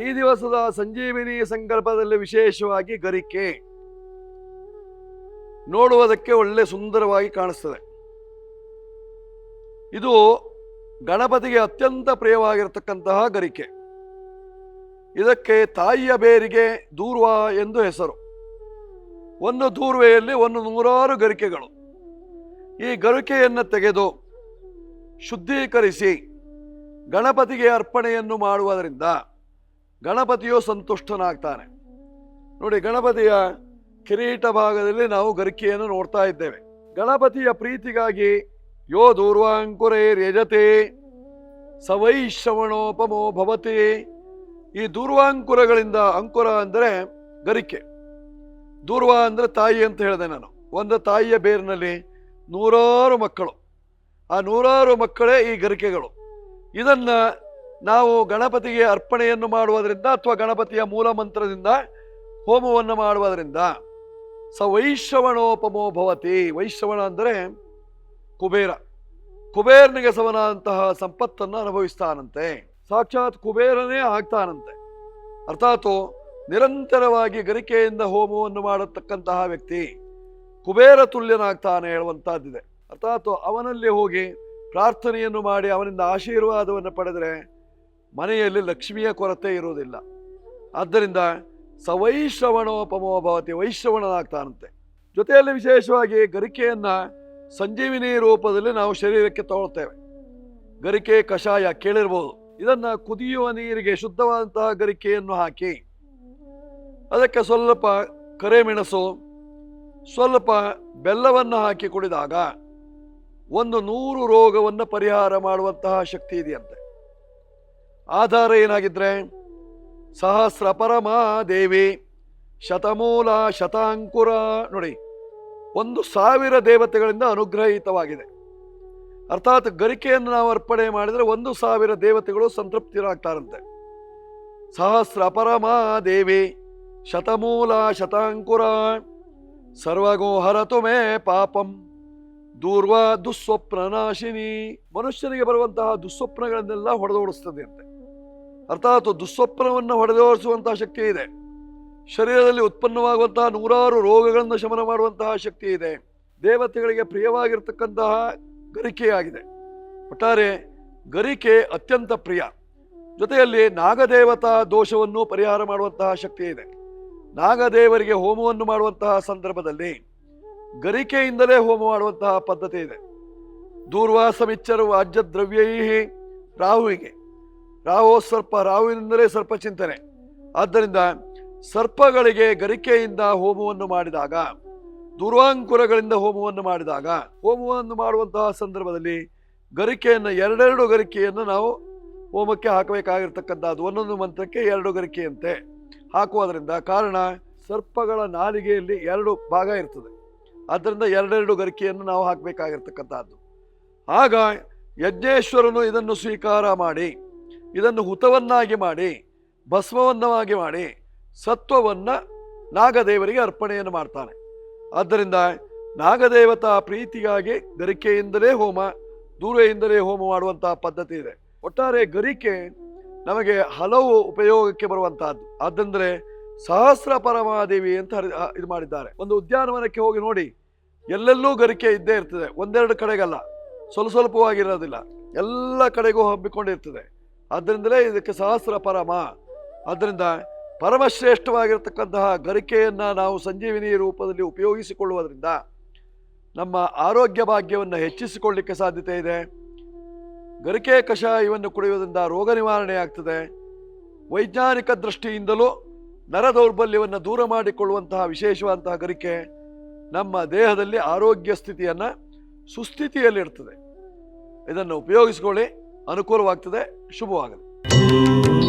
ಈ ದಿವಸದ ಸಂಜೀವಿನಿ ಸಂಕಲ್ಪದಲ್ಲಿ ವಿಶೇಷವಾಗಿ ಗರಿಕೆ. ನೋಡುವುದಕ್ಕೆ ಒಳ್ಳೆ ಸುಂದರವಾಗಿ ಕಾಣಿಸ್ತದೆ. ಇದು ಗಣಪತಿಗೆ ಅತ್ಯಂತ ಪ್ರಿಯವಾಗಿರತಕ್ಕಂತಹ ಗರಿಕೆ. ಇದಕ್ಕೆ ತಾಯಿಯ ಬೇರಿಗೆ ದೂರ್ವ ಎಂದು ಹೆಸರು. ಒಂದು ದೂರ್ವೆಯಲ್ಲಿ ಒಂದು ನೂರಾರು ಗರಿಕೆಗಳು. ಈ ಗರಿಕೆಯನ್ನು ತೆಗೆದು ಶುದ್ಧೀಕರಿಸಿ ಗಣಪತಿಗೆ ಅರ್ಪಣೆಯನ್ನು ಮಾಡುವುದರಿಂದ ಗಣಪತಿಯು ಸಂತುಷ್ಟನಾಗ್ತಾನೆ. ನೋಡಿ, ಗಣಪತಿಯ ಕಿರೀಟ ಭಾಗದಲ್ಲಿ ನಾವು ಗರಿಕೆಯನ್ನು ನೋಡ್ತಾ ಇದ್ದೇವೆ. ಗಣಪತಿಯ ಪ್ರೀತಿಗಾಗಿ, ಯೋ ದೂರ್ವಾಂಕುರೇ ಸವೈ ಶ್ರವಣೋಪಮೋ ಭವತಿ. ಈ ದೂರ್ವಾಂಕುರಗಳಿಂದ ಅಂಕುರ ಅಂದರೆ ಗರಿಕೆ. ದೂರ್ವ ಅಂದರೆ ತಾಯಿ ಅಂತ ಹೇಳಿದೆ ನಾನು. ಒಂದು ತಾಯಿಯ ಬೇರಿನಲ್ಲಿ ನೂರಾರು ಮಕ್ಕಳು. ಆ ನೂರಾರು ಮಕ್ಕಳೇ ಈ ಗರಿಕೆಗಳು. ಇದನ್ನ ನಾವು ಗಣಪತಿಗೆ ಅರ್ಪಣೆಯನ್ನು ಮಾಡುವುದರಿಂದ ಅಥವಾ ಗಣಪತಿಯ ಮೂಲ ಮಂತ್ರದಿಂದ ಹೋಮವನ್ನು ಮಾಡುವುದರಿಂದ ಸ ವೈಶ್ರವಣೋಪಮೋ ಭವತಿ. ವೈಶ್ರವಣ ಅಂದರೆ ಕುಬೇರ. ಕುಬೇರನಿಗೆ ಸಮನಾದಂತಹ ಸಂಪತ್ತನ್ನು ಅನುಭವಿಸ್ತಾನಂತೆ. ಸಾಕ್ಷಾತ್ ಕುಬೇರನೇ ಆಗ್ತಾನಂತೆ. ಅರ್ಥಾತ್ ನಿರಂತರವಾಗಿ ಗರಿಕೆಯಿಂದ ಹೋಮವನ್ನು ಮಾಡತಕ್ಕಂತಹ ವ್ಯಕ್ತಿ ಕುಬೇರ ತುಲ್ಯನಾಗ್ತಾನೆ ಹೇಳುವಂತಹದ್ದಿದೆ. ಅರ್ಥಾತ್ ಅವನಲ್ಲಿ ಹೋಗಿ ಪ್ರಾರ್ಥನೆಯನ್ನು ಮಾಡಿ ಅವನಿಂದ ಆಶೀರ್ವಾದವನ್ನು ಪಡೆದರೆ ಮನೆಯಲ್ಲಿ ಲಕ್ಷ್ಮಿಯ ಕೊರತೆ ಇರುವುದಿಲ್ಲ. ಆದ್ದರಿಂದ ಸವೈಶ್ರವಣೋಪಮೋ ಭವತಿ, ವೈಶ್ರವಣನಾಗ್ತಾನಂತೆ. ಜೊತೆಯಲ್ಲಿ ವಿಶೇಷವಾಗಿ ಗರಿಕೆಯನ್ನು ಸಂಜೀವಿನಿ ರೂಪದಲ್ಲಿ ನಾವು ಶರೀರಕ್ಕೆ ತಗೊಳ್ತೇವೆ. ಗರಿಕೆ ಕಷಾಯ ಕೇಳಿರ್ಬೋದು. ಇದನ್ನು ಕುದಿಯುವ ನೀರಿಗೆ ಶುದ್ಧವಾದಂತಹ ಗರಿಕೆಯನ್ನು ಹಾಕಿ, ಅದಕ್ಕೆ ಸ್ವಲ್ಪ ಕರೆಮೆಣಸು, ಸ್ವಲ್ಪ ಬೆಲ್ಲವನ್ನು ಹಾಕಿ ಕುಡಿದಾಗ ಒಂದು ನೂರು ರೋಗವನ್ನು ಪರಿಹಾರ ಮಾಡುವಂತಹ ಶಕ್ತಿ ಇದೆಯಂತೆ. ಆಧಾರ ಏನಾಗಿದ್ರೆ ಸಹಸ್ರ ಪರಮ ದೇವಿ ಶತಮೂಲ ಶತಾಂಕುರ, ನೋಡಿ, ಒಂದು ಸಾವಿರ ದೇವತೆಗಳಿಂದ ಅನುಗ್ರಹಿತವಾಗಿದೆ. ಅರ್ಥಾತ್ ಗರಿಕೆಯನ್ನು ನಾವು ಅರ್ಪಣೆ ಮಾಡಿದರೆ ಒಂದು ಸಾವಿರ ದೇವತೆಗಳು ಸಂತೃಪ್ತಿರಾಗ್ತಾರಂತೆ. ಸಹಸ್ರ ಪರಮ ದೇವಿ ಶತಮೂಲ ಶತಾಂಕುರ ಸರ್ವಗೋ ಹರತು ಮೇ ಪಾಪಂ, ದೂರ್ವ ದುಸ್ವಪ್ನ ನಾಶಿನಿ, ಮನುಷ್ಯನಿಗೆ ಬರುವಂತಹ ದುಸ್ವಪ್ನಗಳನ್ನೆಲ್ಲ ಹೊಡೆದೋಡಿಸ್ತದೆ ಅಂತೆ ಅರ್ಥಾತ್ ದುಸ್ವಪ್ನವನ್ನು ಹೊಡೆದೋರಿಸುವಂತಹ ಶಕ್ತಿ ಇದೆ. ಶರೀರದಲ್ಲಿ ಉತ್ಪನ್ನವಾಗುವಂತಹ ನೂರಾರು ರೋಗಗಳನ್ನು ಶಮನ ಮಾಡುವಂತಹ ಶಕ್ತಿ ಇದೆ. ದೇವತೆಗಳಿಗೆ ಪ್ರಿಯವಾಗಿರ್ತಕ್ಕಂತಹ ಗರಿಕೆಯಾಗಿದೆ. ಒಟ್ಟಾರೆ ಗರಿಕೆ ಅತ್ಯಂತ ಪ್ರಿಯ. ಜೊತೆಯಲ್ಲಿ ನಾಗದೇವತಾ ದೋಷವನ್ನು ಪರಿಹಾರ ಮಾಡುವಂತಹ ಶಕ್ತಿ ಇದೆ. ನಾಗದೇವರಿಗೆ ಹೋಮವನ್ನು ಮಾಡುವಂತಹ ಸಂದರ್ಭದಲ್ಲಿ ಗರಿಕೆಯಿಂದಲೇ ಹೋಮ ಮಾಡುವಂತಹ ಪದ್ಧತಿ ಇದೆ. ದೂರ್ವಾಸಮಿಚ್ಚರು ವಾಜ್ಯ ದ್ರವ್ಯೈ ರಾಹುವಿಗೆ. ರಾಹು ಸರ್ಪ ರಾಹುವಿನಿಂದಲೇ ಸರ್ಪ ಚಿಂತನೆ. ಆದ್ದರಿಂದ ಸರ್ಪಗಳಿಗೆ ಗರಿಕೆಯಿಂದ ಹೋಮವನ್ನು ಮಾಡಿದಾಗ, ದುರ್ವಾಂಕುರಗಳಿಂದ ಹೋಮವನ್ನು ಮಾಡಿದಾಗ, ಹೋಮವನ್ನು ಮಾಡುವಂತಹ ಸಂದರ್ಭದಲ್ಲಿ ಗರಿಕೆಯನ್ನು ಎರಡೆರಡು ಗರಿಕೆಯನ್ನು ನಾವು ಹೋಮಕ್ಕೆ ಹಾಕಬೇಕಾಗಿರ್ತಕ್ಕಂಥದ್ದು. ಒಂದೊಂದು ಮಂತ್ರಕ್ಕೆ ಎರಡು ಗರಿಕೆಯಂತೆ ಹಾಕುವುದರಿಂದ ಕಾರಣ ಸರ್ಪಗಳ ನಾಲಿಗೆಯಲ್ಲಿ ಎರಡು ಭಾಗ ಇರ್ತದೆ. ಆದ್ದರಿಂದ ಎರಡೆರಡು ಗರಿಕೆಯನ್ನು ನಾವು ಹಾಕಬೇಕಾಗಿರ್ತಕ್ಕಂಥದ್ದು. ಆಗ ಯಜ್ಞೇಶ್ವರನು ಇದನ್ನು ಸ್ವೀಕಾರ ಮಾಡಿ ಇದನ್ನು ಹುತವನ್ನಾಗಿ ಮಾಡಿ, ಭಸ್ಮವನ್ನವಾಗಿ ಮಾಡಿ, ಸತ್ವವನ್ನು ನಾಗದೇವರಿಗೆ ಅರ್ಪಣೆಯನ್ನು ಮಾಡ್ತಾನೆ. ಆದ್ದರಿಂದ ನಾಗದೇವತಾ ಪ್ರೀತಿಗಾಗಿ ಗರಿಕೆಯಿಂದಲೇ ಹೋಮ, ದೂರೆಯಿಂದಲೇ ಹೋಮ ಮಾಡುವಂತಹ ಪದ್ಧತಿ ಇದೆ. ಒಟ್ಟಾರೆ ಗರಿಕೆ ನಮಗೆ ಹಲವು ಉಪಯೋಗಕ್ಕೆ ಬರುವಂತಹದ್ದು. ಆದ್ದರಿಂದ ಸಹಸ್ರ ಪರಮಾದೇವಿ ಅಂತ ಇದು ಮಾಡಿದ್ದಾರೆ. ಒಂದು ಉದ್ಯಾನವನಕ್ಕೆ ಹೋಗಿ ನೋಡಿ, ಎಲ್ಲೆಲ್ಲೂ ಗರಿಕೆ ಇದ್ದೇ ಇರ್ತದೆ. ಒಂದೆರಡು ಕಡೆಗಲ್ಲ. ಸ್ವಲ್ಪ ಸ್ವಲ್ಪವಾಗಿರೋದಿಲ್ಲ. ಎಲ್ಲ ಕಡೆಗೂ ಹಬ್ಬಿಕೊಂಡಿರ್ತದೆ. ಆದ್ದರಿಂದಲೇ ಇದಕ್ಕೆ ಸಹಸ್ರ ಪರಮ. ಅದರಿಂದ ಪರಮಶ್ರೇಷ್ಠವಾಗಿರತಕ್ಕಂತಹ ಗರಿಕೆಯನ್ನು ನಾವು ಸಂಜೀವಿನಿ ರೂಪದಲ್ಲಿ ಉಪಯೋಗಿಸಿಕೊಳ್ಳುವುದರಿಂದ ನಮ್ಮ ಆರೋಗ್ಯ ಭಾಗ್ಯವನ್ನು ಹೆಚ್ಚಿಸಿಕೊಳ್ಳಿಕ್ಕೆ ಸಾಧ್ಯತೆ ಇದೆ. ಗರಿಕೆ ಕಷಾಯವನ್ನು ಕುಡಿಯುವುದರಿಂದ ರೋಗ ನಿವಾರಣೆ ಆಗ್ತದೆ. ವೈಜ್ಞಾನಿಕ ದೃಷ್ಟಿಯಿಂದಲೂ ನರ ದೌರ್ಬಲ್ಯವನ್ನು ದೂರ ಮಾಡಿಕೊಳ್ಳುವಂತಹ ವಿಶೇಷವಾದಂತಹ ಗರಿಕೆ ನಮ್ಮ ದೇಹದಲ್ಲಿ ಆರೋಗ್ಯ ಸ್ಥಿತಿಯನ್ನು ಸುಸ್ಥಿತಿಯಲ್ಲಿರ್ತದೆ. ಇದನ್ನು ಉಪಯೋಗಿಸಿಕೊಳ್ಳಿ. ಅನುಕೂಲವಾಗ್ತದೆ ಶುಭವಾಗಲಿ.